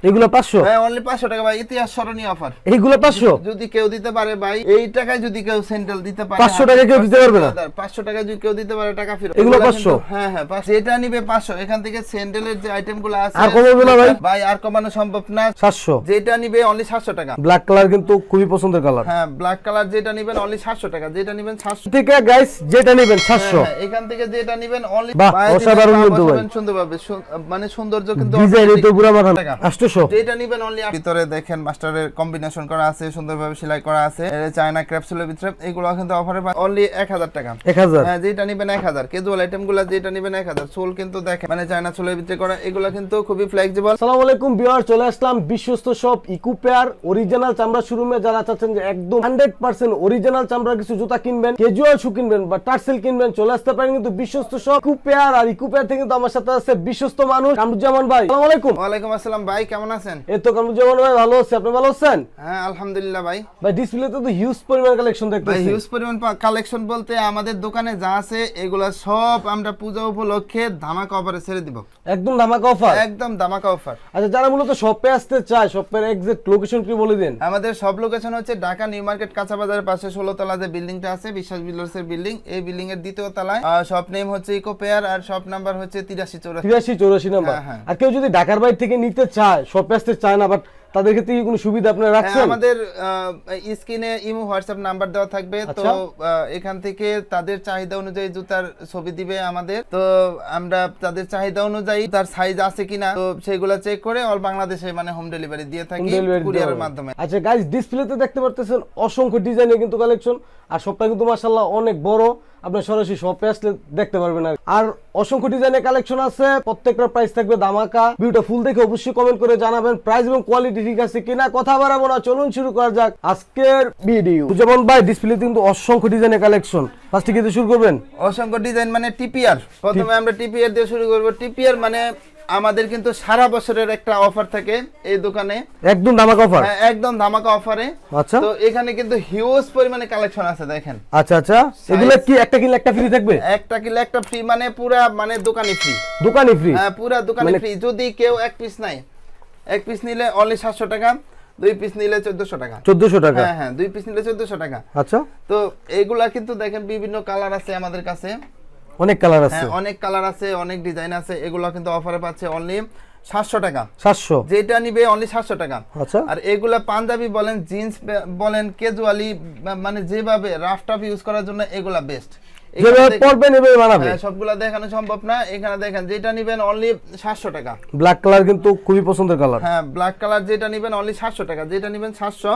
Only 500 হ্যাঁ, টাকা ভাই ইতিহাস স্মরণীয় অফার যদি কেউ দিতে পারে ভাই এই টাকায় যদি কেউ সেন্ট্রাল দিতে পারে 500 টাকা কেউ দিতে পারবে না? 500 টাকা যদি কেউ দিতে পারে টাকা ফেরত। এগুলো 500 হ্যাঁ হ্যাঁ নিবে 500 এখান থেকে সেন্ট্রালের যে আছে আর না ভাই? ভাই আর কমানো সম্ভব না। 700 যেটা নিবে অনলি 700 টাকা। ব্ল্যাক কালার কিন্তু খুবই পছন্দের কালার হ্যাঁ ব্ল্যাক কালার যেটা নিবেন অনলি 700 টাকা। যেটা নেবেন 700 থেকে গাইস যেটা নিবেন হ্যাঁ, হ্যাঁ, এখান থেকে যেটা নেবেন অনলি অসাধারণ সুন্দর পাবে মানে সৌন্দর্য কিন্তু ভিতরে দেখেন মাস্টারের কম্বিনেশন করা আছে সুন্দরভাবে সেলাই করা আছে। চায়না ক্যাপসুলের ভিতরে এগুলো কিন্তু অফারে অনলি 1000 টাকা। 1000 হ্যাঁ যেটা নিবেন 1000 ক্যাজুয়াল আইটেমগুলো যেটা নিবেন 1000 সোল কিন্তু দেখেন মানে চায়না সোলের ভিতরে করা এগুলো কিন্তু খুবই ফ্লেক্সিবল আসসালামু আলাইকুম ভিউয়ার চলে আসলাম বিশ্বস্ত সব ইকুপেয়ার অরিজিনাল চামড়া শোরুমে যারা চাচ্ছেন যে একদম 100% অরিজিনাল চামড়া কিছু জুতা কিনবেন কেজুয়াল শু কিনবেন বা টার্সেল কিনবেন চলে আসতে পারেন কিন্তু বিশ্বস্ত সব ইকুপেয়ার আর ইকুপেয়ার থেকে কিন্তু আমার সাথে আছে বিশ্বস্ত মানুষ কামরুজ্জামান ভাই। আসসালামু আলাইকুম। ওয়া আলাইকুম আসসালাম ভাই কেমন আছেন? এই তো কামরুজ্জামান ভাই ভালো আছে। আপনি ভালো আছেন? হ্যাঁ আলহামদুলিল্লাহ ভাই। ভাই ডিসপ্লেতে তো হিউজ পরিমাণ কালেকশন ভাই দেখতেছি। হিউজ পরিমাণ কালেকশন বলতে আমাদের দোকানে যা আছে এগুলা সব আমরা পূজা উপলক্ষে ধামাকা অফারে ছেড়ে দিব। একদম ধামাকা অফার একদম ধামাকা অফার আচ্ছা যারা মূলত শপে আসতে চায় শপের এক্সাক্ট লোকেশন কি বলে দেন? আমাদের সব লোকেশন হচ্ছে ঢাকা নিউ মার্কেট কাঁচা বাজারের পাশে ষোলো তলা যে বিল্ডিংটা আছে বিশ্বাস বিল্ডার্স এর বিল্ডিং। এই বিল্ডিং এর দ্বিতীয় তলায় শপ নেম হচ্ছে ইকো পেয়ার আর শপ নাম্বার হচ্ছে তিরাশি চৌরাশি। তিরাশি চৌরাশি নাম্বার হ্যাঁ, হ্যাঁ। আর কেউ যদি ঢাকার বাইরে থেকে নিতে চায় চায় না বাট তাদের ক্ষেত্রে কি কোনো সুবিধা আপনারা হ্যাঁ, রাখছেন? আমাদের স্ক্রিনে ইমো হোয়াটসঅ্যাপ নাম্বার দেওয়া থাকবে। তো আচ্ছা। এখান থেকে তাদের চাহিদা অনুযায়ী জুতার ছবি দিবে আমাদের। তো আমরা তাদের চাহিদা অনুযায়ী তার সাইজ আছে কিনা তো সেগুলো চেক করে অল বাংলাদেশে মানে হোম ডেলিভারি দিয়ে থাকি কুরিয়ারের মাধ্যমে। আচ্ছা গাইস ডিসপ্লেতে দেখতে পারতেছেন অসংখ্য ডিজাইনের কিন্তু কালেকশন আর সবটা কিন্তু মাশাআল্লাহ অনেক বড়। আপনি সরাসরি শপে আসলে দেখতে পারবেন আর আর অসংখ্য ডিজাইনের কালেকশন আছে প্রত্যেকটা প্রাইস থাকবে দামাকা ভিডিওটা ফুল দেখে অবশ্যই কমেন্ট করে জানাবেন প্রাইস এবং কোয়ালিটি ঠিক আছে কিনা কথা বাড়াবো না চলুন শুরু করা যাক আজকের ভিডিও যেমন ভাই ডিসপ্লে কিন্তু অসংখ্য ডিজাইনের কালেকশন ফার্স্টে কিন্তু শুরু করবেন? অসংখ্য ডিজাইন মানে টিপিআর প্রথমে আমরা টিপিআর দিয়ে শুরু করব। টিপিআর মানে আমাদের কিন্তু সারা বছরের একটা অফার থাকে এই দোকানে। একদম দামাকা অফার হ্যাঁ, একদম ধামাকা অফারে আচ্ছা। তো এখানে কিন্তু হিউজ পরিমাণে কালেকশন আছে দেখেন। আচ্ছা আচ্ছা। এগুলো কি একটা কিনলে একটা ফ্রি থাকবে? একটা কিলো একটা ফ্রি মানে পুরা মানে দোকানে ফ্রি দোকানে ফ্রি হ্যাঁ পুরা দোকানে মানে- ফ্রি যদি কেউ এক পিস নাই এক পিস নিলে অনলি সাতশো টাকা দুই পিস নিলে চোদ্দশো টাকা। চোদ্দশো টাকা? হ্যাঁ হ্যাঁ দুই পিস নিলে চোদ্দশো টাকা। আচ্ছা। তো এগুলা কিন্তু দেখেন বিভিন্ন কালার আছে আমাদের কাছে। অনেক কালার আছে। হ্যাঁ অনেক কালার আছে অনেক ডিজাইন আছে এগুলো কিন্তু অফারে পাচ্ছে অনলি সাতশো টাকা। সাতশো? যেটা নিবে অনলি সাতশো টাকা। আচ্ছা। আর এগুলা পাঞ্জাবি বলেন জিন্স বলেন কেজুয়ালি মানে যেভাবে রাফ টাফ ইউজ করার জন্য এগুলা বেস্ট যেভাবে পরবেন এভাবে বানাবে। সবগুলা দেখানো সম্ভব না। এখানে দেখেন যেটা নিবেন অনলি সাতশো টাকা। ব্ল্যাক কালার কিন্তু খুবই পছন্দের কালার হ্যাঁ ব্ল্যাক কালার যেটা নিবেন অনলি সাতশো টাকা। যেটা নিবেন সাতশো।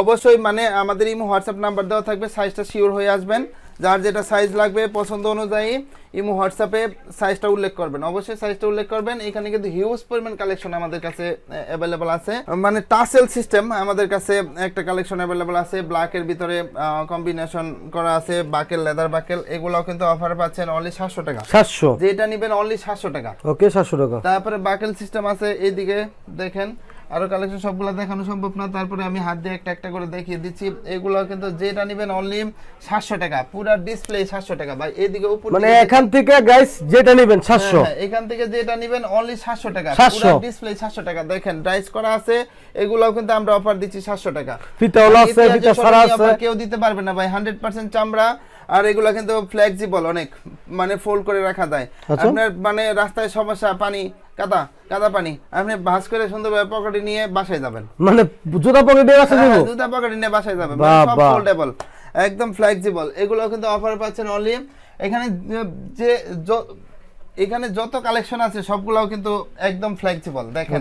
অবশ্যই মানে আমাদের ইমো হোয়াটসঅ্যাপ নাম্বার দেওয়া থাকবে সাইজটা শিওর হয়ে আসবেন। যার যেটা সাইজ লাগবে পছন্দ অনুযায়ী ইমো হোয়াটসঅ্যাপে সাইজটা উল্লেখ করবেন। অবশ্যই সাইজটা উল্লেখ করবেন। এখানে কিন্তু হিউজ পরিমাণ কালেকশন আমাদের কাছে অ্যাভেলেবল আছে। মানে টাসেল সিস্টেম আমাদের কাছে একটা কালেকশন অ্যাভেলেবল আছে। ব্ল্যাকের ভিতরে কম্বিনেশন করা আছে। বাকেল লেদার বাকেল এগুলোও কিন্তু অফার পাচ্ছেন অনলি সাতশো টাকা। সাতশো? যেটা নিবেন অনলি সাতশো টাকা। ওকে সাতশো টাকা। তারপরে বাকেল সিস্টেম আছে এইদিকে দেখেন আরও কালেকশন সবগুলো দেখানো সম্ভব না। তারপরে আমি হাত দিয়ে একটা একটা করে দেখিয়ে দিচ্ছি। এগুলো কিন্তু যেটা নেবেন অনলি সাতশো টাকা। পুরো ডিসপ্লে সাতশো টাকা। ভাই এইদিকে উপর মানে এখান থেকে গাইস যেটা নেবেন সাতশো। হ্যাঁ, হ্যাঁ, এখান থেকে যেটা নেবেন অনলি সাতশো টাকা। 700 ডিসপ্লে সাতশো টাকা। দেখেন ডাইস করা আছে এগুলোও কিন্তু আমরা অফার দিচ্ছি সাতশো টাকা। ফিতাওয়ালা আছে ফিতা সারা আছে। কেউ দিতে পারবে না ভাই। হান্ড্রেড পার্সেন্ট চামড়া। আর এগুলা কিন্তু ফ্লেক্সিবল অনেক মানে ফোল্ড করে রাখা যায়। আচ্ছা। আপনার মানে রাস্তায় সমস্যা পানি কাদা কাদা পানি আপনি ভাস করে সুন্দরভাবে পকেটে নিয়ে বাসায় যাবেন। মানে জুতা পকেটে হ্যাঁ, দেবো জুতা পকেটে নিয়ে বাসায় যাবেন মানে সব ফোল্ডেবল একদম ফ্লেক্সিবল এগুলো কিন্তু অফার পাচ্ছেন অনলি এখানে যে এখানে যত কালেকশন আছে সবগুলোও কিন্তু একদম ফ্লেক্সিবল দেখেন।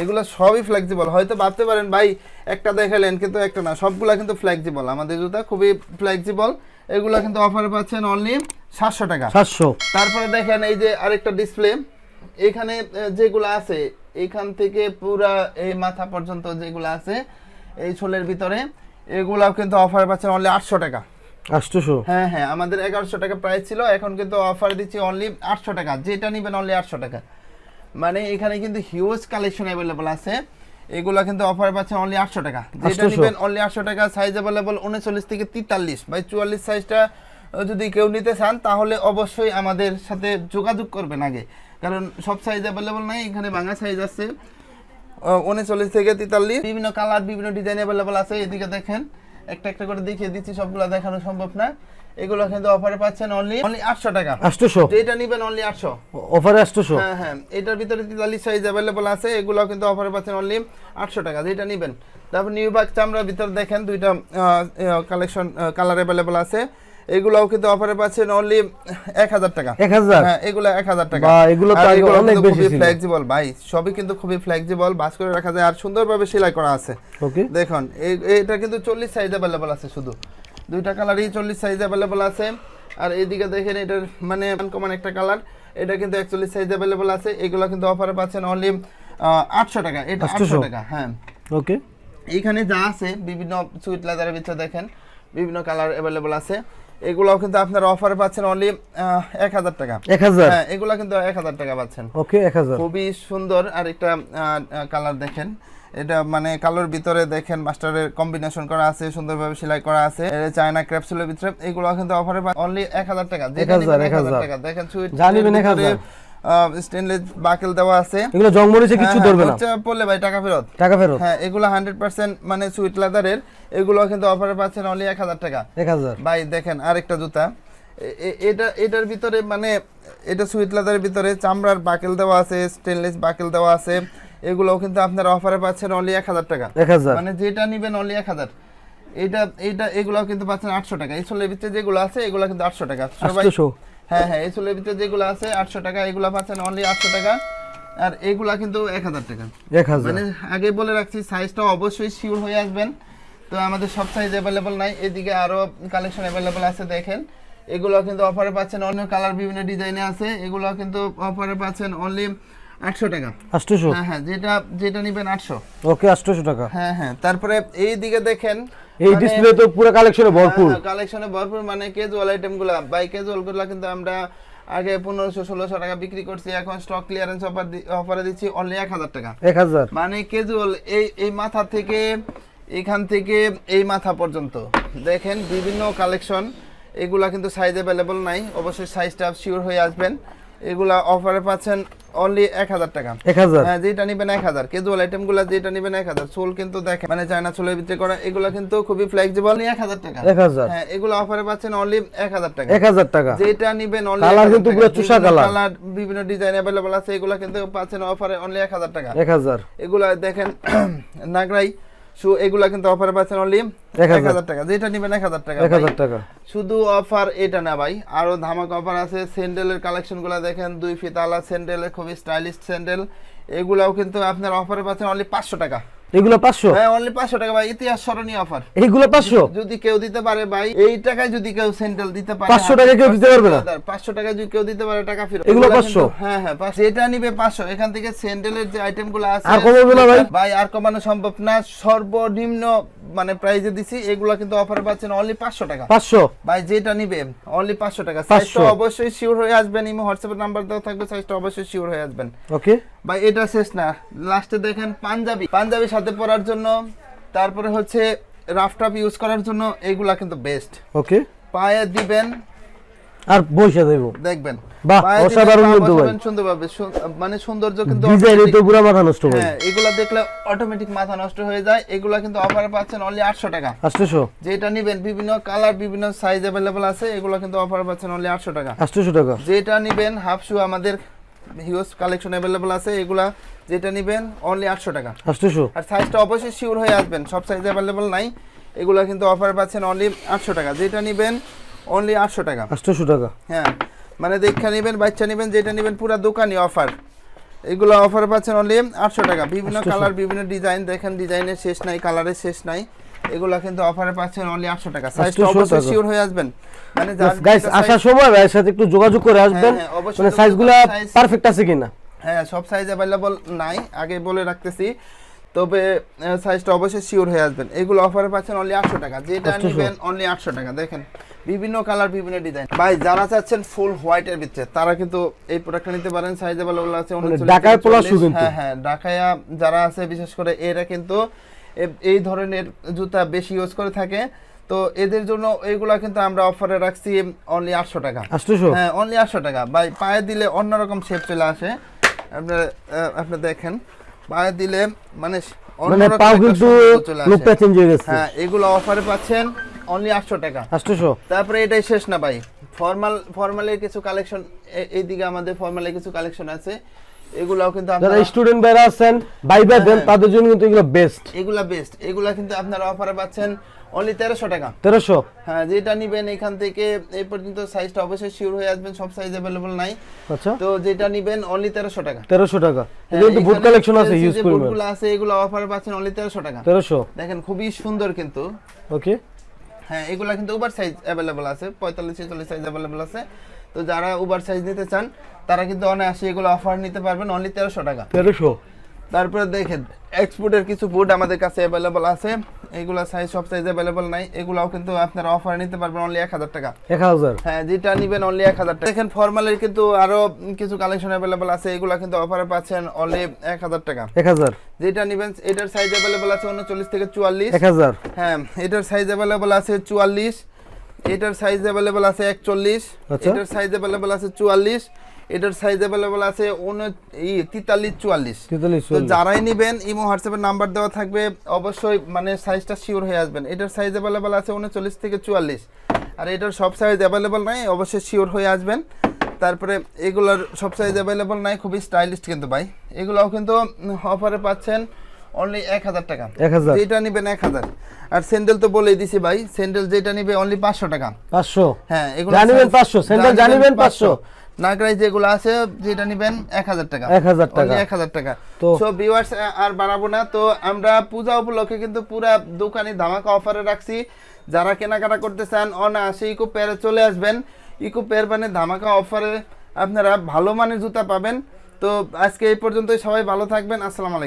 এগুলো সবই ফ্লেক্সিবল হয়তো ভাবতে পারেন ভাই একটা দেখালেন কিন্তু একটা না। সবগুলা কিন্তু ফ্লেক্সিবল আমাদের জুতা খুবই ফ্লেক্সিবল এগুলো কিন্তু অফারে পাচ্ছেন অনলি সাতশো টাকা। সাতশো। তারপরে দেখেন এই যে আরেকটা ডিসপ্লে এখানে যেগুলো আছে এখান থেকে পুরা এই মাথা পর্যন্ত যেগুলো আছে এই ছোলের ভিতরে এগুলাও কিন্তু অফারে পাচ্ছেন অনলি আটশো টাকা। আটশোশো? হ্যাঁ হ্যাঁ আমাদের এগারোশো টাকা প্রাইস ছিল এখন কিন্তু অফার দিচ্ছি অনলি আটশো টাকা যেটা নেবেন অনলি আটশো টাকা। মানে এখানে কিন্তু হিউজ কালেকশন অ্যাভেলেবল আছে। এগুলা কিন্তু অফার পাচ্ছে অনলি আটশো টাকা। যেটা নেবেন অনলি আটশো টাকা সাইজ অ্যাভেলেবল উনচল্লিশ থেকে তেতাল্লিশ। বাই চুয়াল্লিশ সাইজটা যদি কেউ নিতে চান তাহলে অবশ্যই আমাদের সাথে যোগাযোগ করবেন আগে। কারণ সব সাইজ অ্যাভেলেবল নাই এখানে ভাঙা সাইজ আছে। উনচল্লিশ থেকে তেতাল্লিশ। বিভিন্ন কালার বিভিন্ন ডিজাইন অ্যাভেলেবল আছে। এদিকে দেখেন একটা একটা করে দেখিয়ে দিচ্ছি সবগুলো দেখানো সম্ভব না। এগুলো কিন্তু অফারে পাচ্ছেন অনলি অনলি আটশো টাকা। আটশোশো? যেটা নিবেন অনলি আটশো। অফারে আটশোশো? হ্যাঁ হ্যাঁ। এটার ভিতরে তেতাল্লিশ সাইজ অ্যাভেলেবল আছে এগুলো কিন্তু অফারে পাচ্ছেন অনলি আটশো টাকা যেটা নিবেন। তারপর নিউ বাগ চামড়ার ভিতরে দেখেন দুইটা কালেকশন কালার অ্যাভেলেবল আছে। এগুলোও কিন্তু অফারে পাচ্ছেন অনলি এক হাজার টাকা। এক হাজার? হ্যাঁ এগুলো এক হাজার টাকা। বা এগুলো তো অনেক বেশি ছিল। ফ্লেক্সিবল ভাই। সবই কিন্তু খুবই ফ্লেক্সিবল বাস করে রাখা যায়। আর সুন্দরভাবে সেলাই করা আছে। ওকে দেখুন এটা কিন্তু চল্লিশ সাইজ অ্যাভেলেবল আছে শুধু। দুইটা কালারই চল্লিশ সাইজ অ্যাভেলেবল আছে। আর এইদিকে দেখেন এটার মানে আনকমন একটা কালার এটা কিন্তু একচল্লিশ সাইজ অ্যাভেলেবল আছে। এগুলো কিন্তু অফারে পাচ্ছেন অনলি আটশো টাকা। এটা আটশো টাকা হ্যাঁ। ওকে এইখানে যা আছে বিভিন্ন সুইট লেদারের ভিতরে দেখেন বিভিন্ন কালার অ্যাভেলেবল আছে। এগুলোও কিন্তু আপনারা অফারে পাচ্ছেন অনলি এক হাজার টাকা। এক হাজার? হ্যাঁ এগুলো কিন্তু এক হাজার টাকা পাচ্ছেন। ওকে এক হাজার। খুবই সুন্দর আর একটা কালার দেখেন। এটা মানে কালোর ভিতরে দেখেন মাস্টারের কম্বিনেশন করা আছে সুন্দরভাবে সেলাই করা আছে। চায়না ক্র্যাপসুলের ভিতরে এগুলো কিন্তু অফারে অনলি এক হাজার টাকা। 1000, 1000 1000 টাকা। দেখেন সুইট যা নিবেন 1000 স্টেনলেস বাকেল দেওয়া আছে। এগুলো জং মরিচে কিছু হ্যাঁ, ধরবে না। হচ্ছে পড়লে ভাই টাকা ফেরত। টাকা ফেরত। হ্যাঁ এগুলো হান্ড্রেড পার্সেন্ট মানে সুইট লেদারের এগুলো কিন্তু অফারে পাচ্ছেন অনলি এক হাজার টাকা। এক হাজার। ভাই দেখেন আরেকটা জুতা। এটা এটার ভিতরে মানে এটা সুইট লেদারের ভিতরে চামড়ার বাকেল দেওয়া আছে স্টেনলেস বাকেল দেওয়া আছে। এগুলোও কিন্তু আপনারা অফারে পাচ্ছেন অনলি এক হাজার টাকা। এক হাজার। মানে যেটা নিবেন অনলি এক হাজার। এইটা এইটা এগুলো কিন্তু পাচ্ছেন আটশো টাকা। এই সোলের ভিতরে যেগুলো আছে এগুলো কিন্তু আটশো টাকা। সবাই হ্যাঁ হ্যাঁ এই সোলের ভিতরে যেগুলো আছে আটশো টাকা এগুলো পাচ্ছেন অনলি আটশো টাকা। আর এগুলা কিন্তু এক হাজার টাকা। এক হাজার। মানে আগে বলে রাখছি সাইজটা অবশ্যই শিওর হয়ে আসবেন। তো আমাদের সব সাইজ অ্যাভেলেবল নাই। এদিকে আরও কালেকশন অ্যাভেলেবল আছে দেখেন। এগুলো কিন্তু অফারে পাচ্ছেন অন্য কালার বিভিন্ন ডিজাইনে আছে। এগুলো কিন্তু অফারে পাচ্ছেন অনলি আটশো টাকা। আটশোশো হ্যাঁ হ্যাঁ যেটা যেটা নিবেন আটশো। ওকে আটশোশো টাকা। হ্যাঁ হ্যাঁ তারপরে এই দিকে দেখেন এই ডিসপ্লে তো পুরো কালেকশনে ভরপুর। কালেকশনে ভরপুর মানে ক্যাজুয়াল আইটেমগুলা বাই কিন্তু আমরা আগে পনেরোশো ষোলোশো টাকা বিক্রি করছি এখন স্টক ক্লিয়ারেন্স অফার অফারে দিচ্ছি অনলি এক হাজার টাকা। এক হাজার? মানে ক্যাজুয়াল এই এই মাথা থেকে এখান থেকে এই মাথা পর্যন্ত। দেখেন বিভিন্ন কালেকশন এগুলা কিন্তু সাইজ অ্যাভেলেবল নাই অবশ্যই সাইজটা শিওর হয়ে আসবেন। এগুলা অফারে পাচ্ছেন অনলি এক হাজার টাকা। এক হাজার? হ্যাঁ যেটা নিবেন এক হাজার। কেজুয়াল আইটেমগুলা যেটা নিবেন এক হাজার। সোল কিন্তু দেখেন মানে চায়না সোলের ভিতরে করা এগুলা কিন্তু খুবই ফ্লেক্সিবল এক হাজার টাকা। এক হাজার? হ্যাঁ এগুলো অফারে পাচ্ছেন অনলি এক হাজার টাকা। এক হাজার টাকা। যেটা নিবেন অনলি Colour কিন্তু পুরো চুষা colour। কালার বিভিন্ন ডিজাইন অ্যাভেলেবল আছে এগুলা কিন্তু পাচ্ছেন অফারে অনলি এক হাজার টাকা। এক হাজার। এগুলা দেখেন নাগরাই শু এগুলা কিন্তু অফারে পাচ্ছেন অনলি এক হাজার। টাকা। যেটা নিবেন এক হাজার টাকা এক হাজার টাকা। শুধু অফার এটা না ভাই আরও ধামাক অফার আছে। স্যান্ডেলের কালেকশনগুলা দেখেন দুই ফিতালা স্যান্ডেলের স্যান্ডেল খুবই স্টাইলিশ স্যান্ডেল। এগুলাও কিন্তু আপনার অফারে পাচ্ছেন অনলি পাঁচশো টাকা। এগুলো হ্যাঁ অনলি পাঁচশো টাকা ভাই ইতিহাস স্মরণীয় অফার এগুলো যদি কেউ দিতে পারে ভাই এই টাকায় যদি কেউ স্যান্ডেল দিতে পারে 500 টাকায় কেউ দিতে পারবে না? পাঁচশো টাকা যদি কেউ দিতে পারে টাকা ফেরত। এগুলো এগুলা 500? কিন্তু- হ্যাঁ হ্যাঁ 500 যেটা নিবে পাঁচশো। এখান থেকে স্যান্ডেলের যে আছে আর কমাবে না ভাই? ভাই আর কমানো সম্ভব না। সর্বনিম্ন মানে প্রাইজে দিছি এগুলো কিন্তু অফার পাচ্ছেন অনলি পাঁচশো টাকা। পাঁচশো? ভাই যেটা নিবে অনলি পাঁচশো টাকা। 500 সাইজটা অবশ্যই শিওর হয়ে আসবেন। ইমো হোয়াটসঅ্যাপের নাম্বার দেওয়া থাকবে সাইজটা অবশ্যই শিওর হয়ে আসবেন। ওকে ভাই এটা শেষ না। লাস্টে দেখেন পাঞ্জাবি। পাঞ্জাবি সাথে পরার জন্য তারপরে হচ্ছে রাফটাপ ইউজ করার জন্য এগুলা কিন্তু বেস্ট ওকে পায়ে দিবেন। আর বসে দেব। দেখবেন। বাহ, অসাধারণ ভাই। মানে সৌন্দর্য কিন্তু ডিজাইন তো পুরো মাথা নষ্ট ভাই। হ্যাঁ এগুলা দেখলে অটোমেটিক মাথা নষ্ট হয়ে যায়। এগুলা কিন্তু অফারে পাচ্ছেন অনলি আটশো টাকা। আটশোশো? যেটা নিবেন বিভিন্ন কালার বিভিন্ন সাইজ আছে এগুলো কিন্তু অফারে পাচ্ছেন অনলি আটশো টাকা। আটশোশো টাকা। যেটা নিবেন হাফ শু আমাদের হিউজ কালেকশন অ্যাভেলেবল আছে এগুলা যেটা নিবেন অনলি আটশো টাকা। আটশোশো? আর সাইজটা অবশ্যই শিওর হয়ে আসবেন সব সাইজ অ্যাভেলেবল নাই। এগুলা কিন্তু অফার পাচ্ছেন অনলি আটশো টাকা যেটা নেবেন অনলি আটশো টাকা। আটশোশো টাকা। হ্যাঁ মানে দেখা নেবেন বাচ্চা নেবেন যেটা নেবেন পুরো দোকানই অফার এগুলো অফার পাচ্ছেন অনলি আটশো টাকা। বিভিন্ন কালার বিভিন্ন ডিজাইন দেখেন ডিজাইনের শেষ নাই কালারের শেষ নাই। এগুলো কিন্তু অফারে পাচ্ছেন অনলি আটশো টাকা। সাইজটা 800 অবশ্যই। শিওর হয়ে আসবেন। মানে গাইস আসার সময় ভাইয়ের সাথে একটু যোগাযোগ করে আসবেন। হ্যাঁ, মানে সাইজগুলো পারফেক্ট আছে কিনা? হ্যাঁ সব সাইজ অ্যাভেলেবল নাই আগে বলে রাখতেছি। তবে সাইজটা অবশ্যই শিওর হয়ে আসবেন। এগুলো অফারে পাচ্ছেন অনলি আটশো টাকা। যেটা নেবেন অনলি আটশো টাকা। দেখেন বিভিন্ন কালার বিভিন্ন ডিজাইন ভাই যারা চাচ্ছেন ফুল হোয়াইটের ভিতরে তারা কিন্তু এই প্রোডাক্টটা নিতে পারেন। সাইজ অ্যাভেলেবল আছে 39 মানে ঢাকায় থেকে পোলা 40 shoe কিন্তু। হ্যাঁ হ্যাঁ ঢাকায়া যারা আছে বিশেষ করে এরা কিন্তু এই ধরনের জুতা বেশি ইউজ করে থাকে। তো এদের জন্য এইগুলা কিন্তু আমরা অফারে রাখছি অনলি আটশো টাকা। আটশোশো? হ্যাঁ অনলি আটশো টাকা। ভাই পায়ে দিলে অন্যরকম শেপ চলে আসে। আপনার আপনি দেখেন পায়ে দিলে মানে মানে হয়ে গেছে। এগুলো অফারে পাচ্ছেন অনলি আটশো টাকা। আষ্টশো তারপরে এটাই শেষ না ভাই। ফর্মাল ফর্মালের কিছু কালেকশন এইদিকে আমাদের ফর্মালের কিছু কালেকশন আছে। এগুলাও কিন্তু যারা স্টুডেন্ট আছেন দেন হ্যাঁ। তাদের জন্য কিন্তু এগুলো বেস্ট এগুলা বেস্ট এগুলা কিন্তু আপনারা অফারে পাচ্ছেন অনলি তেরোশো টাকা। তেরোশো? হ্যাঁ যেটা নিবেন এখান থেকে এই পর্যন্ত সাইজটা অবশ্যই শিওর হয়ে আসবেন সব সাইজ অ্যাভেলেবল নাই। আচ্ছা। তো যেটা নিবেন অনলি তেরোশো টাকা। তেরোশো টাকা। হ্যাঁ, কিন্তু বুট কালেকশন আছে ইউজ পরিমাণ। বুটগুলো আছে এগুলো অফারে পাচ্ছেন অনলি তেরোশো টাকা। তেরোশো? দেখেন খুবই সুন্দর কিন্তু। ওকে হ্যাঁ এগুলা কিন্তু ওভার সাইজ অ্যাভেলেবল আছে পঁয়তাল্লিশ ছেচল্লিশ সাইজ অ্যাভেলেবল আছে। তো যারা ওভার সাইজ নিতে চান তারা কিন্তু অনায়াসে এগুলো অফার নিতে পারবেন অনলি তেরোশো টাকা। তেরোশো? তারপরে দেখেন এক্সপোর্টের কিছু বুট আমাদের কাছে অ্যাভেলেবল আছে। এগুলা সাইজ সব সাইজ অ্যাভেলেবল নাই। এগুলাও কিন্তু আপনারা অফার নিতে পারবেন অনলি এক হাজার টাকা। এক হাজার? হ্যাঁ যেটা নিবেন অনলি এক হাজার টাকা। দেখেন ফর্মালের কিন্তু আরও কিছু কালেকশন অ্যাভেলেবল আছে। এগুলা কিন্তু অফারে পাচ্ছেন অনলি এক হাজার টাকা। এক হাজার? যেটা নিবেন এটার সাইজ অ্যাভেলেবল আছে উনচল্লিশ থেকে চুয়াল্লিশ। এক হাজার? হ্যাঁ এটার সাইজ অ্যাভেলেবল আছে চুয়াল্লিশ। এটার সাইজ অ্যাভেলেবল আছে একচল্লিশ আচ্ছা। এটার সাইজ অ্যাভেলেবল আছে চুয়াল্লিশ এটার সাইজ অ্যাভেলেবল আছে তেতাল্লিশ চুয়াল্লিশ। তো যারাই নিবেন ইমো হোয়াটসঅ্যাপের নাম্বার দেওয়া থাকবে অবশ্যই মানে সাইজটা শিওর হয়ে আসবেন। এটার সাইজ অ্যাভেলেবল আছে উনচল্লিশ থেকে চুয়াল্লিশ। আর এটার সব সাইজ অ্যাভেলেবল নাই অবশ্যই শিওর হয়ে আসবেন। তারপরে এগুলোর সব সাইজ অ্যাভেলেবল নাই খুবই স্টাইলিশ কিন্তু ভাই। এগুলোও কিন্তু অফারে পাচ্ছেন অনলি এক হাজার টাকা। এক হাজার। যেটা নিবেন এক হাজার। আর স্যান্ডেল তো বলেই দিছি ভাই স্যান্ডেল যেটা নিবে অনলি পাঁচশো টাকা। পাঁচশো? হ্যাঁ এগুলো জানিবেন 500, স্যান্ডেল জানিবেন 500 নাগরাই যেগুলো আছে যেটা নিবেন এক হাজার টাকা। 1000 টাকা। এক হাজার টাকা। তো- ভিউয়ার্স আর বাড়াবো না। তো আমরা পূজা উপলক্ষে কিন্তু পুরা দোকানে ধামাকা অফারে রাখছি। যারা কেনাকাটা করতে চান অনায়াসে ইকো পেয়ারে চলে আসবেন। ইকো পেয়ার মানে ধামাকা অফারে আপনারা ভালো মানের জুতা পাবেন। তো আজকে এই পর্যন্তই। সবাই ভালো থাকবেন। আসসালামু আলাইকুম।